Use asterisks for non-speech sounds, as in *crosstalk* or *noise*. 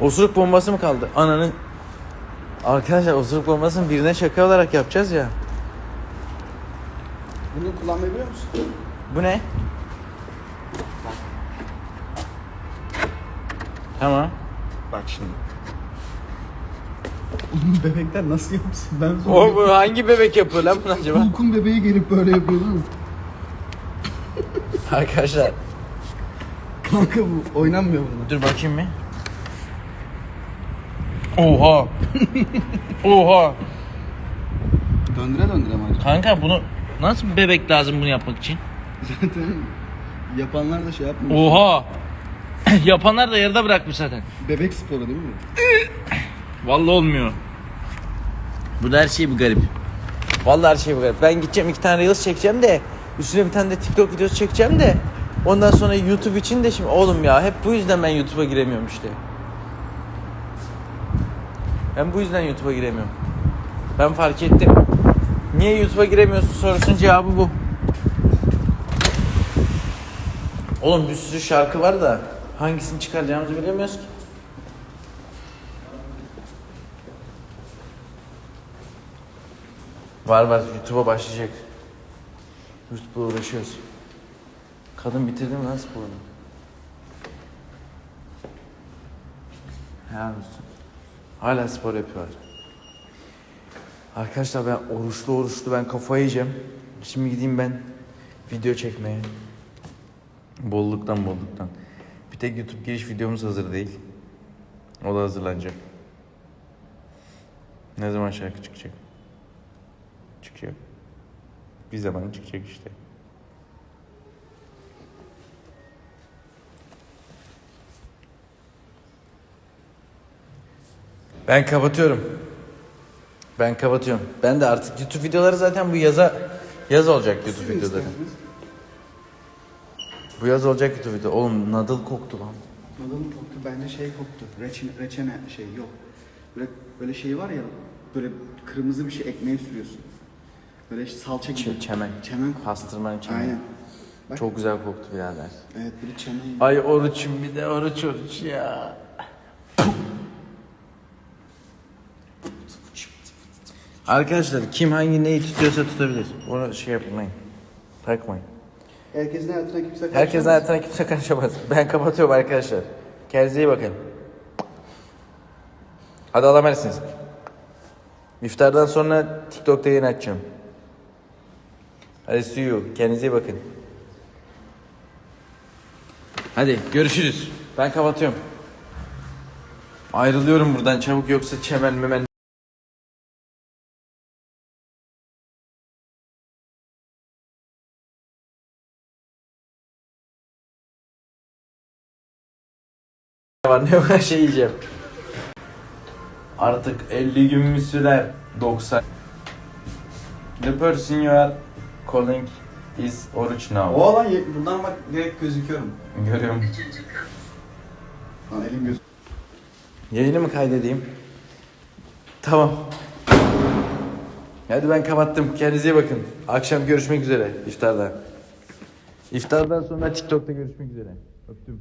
Osuruk bombası mı kaldı? Ananın... Arkadaşlar osuruk bombasını birine şaka olarak yapacağız ya. Bunu kullanmayı biliyor musun? Bu ne? Tamam. Bak şimdi. Oğlum bebekler nasıl yapsın? Ben zor. O bu hangi bebek yapıyor lan bunu acaba? Hulk'un bebeği gelip böyle yapıyor mi? Arkadaşlar Kanka bu oynanmıyor bunlar. dur bakayım bir. Oha. Oha. Döndüre döndüre mi acaba? Kanka bunu nasıl bir bebek lazım bunu yapmak için? Zaten yapanlar da şey yapmıyor. Oha. *clears throat* Yapanlar da yarıda bırakmış zaten. Bebek sporu değil mi? Vallahi olmuyor. Bu her şey bir garip. Vallahi her şey bir garip. Ben gideceğim iki tane Reels çekeceğim de üstüne bir tane de TikTok videosu çekeceğim de ondan sonra YouTube için de şimdi oğlum ya hep bu yüzden ben YouTube'a giremiyorum işte. Ben bu yüzden YouTube'a giremiyorum. Ben fark ettim. Niye YouTube'a giremiyorsun sorusunun cevabı bu. Oğlum bir sürü şarkı var da hangisini çıkaracağımızı bilemiyoruz ki. Var var YouTube'a başlayacak. YouTube'la uğraşıyoruz. Kadın bitirdi mi lan sporunu? Helal olsun. Hala spor yapıyorlar. Arkadaşlar ben oruçlu oruçlu ben kafayı yiyeceğim. Şimdi gideyim ben video çekmeye. Bolluktan bolluktan. Bir tek YouTube giriş videomuz hazır değil. O da hazırlanacak. Ne zaman şarkı çıkacak? Çıkacak. Bir zaman çıkacak işte. Ben kapatıyorum. Ben kapatıyorum. Ben de artık YouTube videoları zaten bu yaza yaz olacak YouTube videoları. Bu yaz olacak YouTube video. Oğlum nadıl koktu lan. Nadal koktu bence şey koktu. Reçine, reçene şey yok. Böyle böyle şey var ya böyle kırmızı bir şey ekmeğe sürüyorsun. Böyle salça gibi. Ç- çemen. Çemen koktu. Pastırmanın çemeni. Aynen. Bak. Çok güzel koktu birader. Evet böyle çemen. Ay oruçum bir de oruç oruç ya. Arkadaşlar kim hangi neyi tutuyorsa tutabilir. Onu şey yapmayın. Takmayın. Herkesin hayatına kimse Herkesin karışamaz. hayatına kimse karışamaz. Ben kapatıyorum arkadaşlar. Kendinize iyi bakın. Hadi Allah'a emanetsiniz. İftardan sonra TikTok'ta yayın açacağım. Hadi see you. Kendinize iyi bakın. Hadi görüşürüz. Ben kapatıyorum. Ayrılıyorum buradan çabuk yoksa çemen memen var ne var şey yiyeceğim. Artık 50 gün mü sürer? 90. The person you are calling is oruç now. O lan ye- buradan bak direkt gözüküyorum. Görüyorum. Lan elim göz. Yayını mı kaydedeyim? Tamam. Hadi ben kapattım. Kendinize iyi bakın. Akşam görüşmek üzere iftarda. İftardan sonra TikTok'ta görüşmek üzere. Öptüm.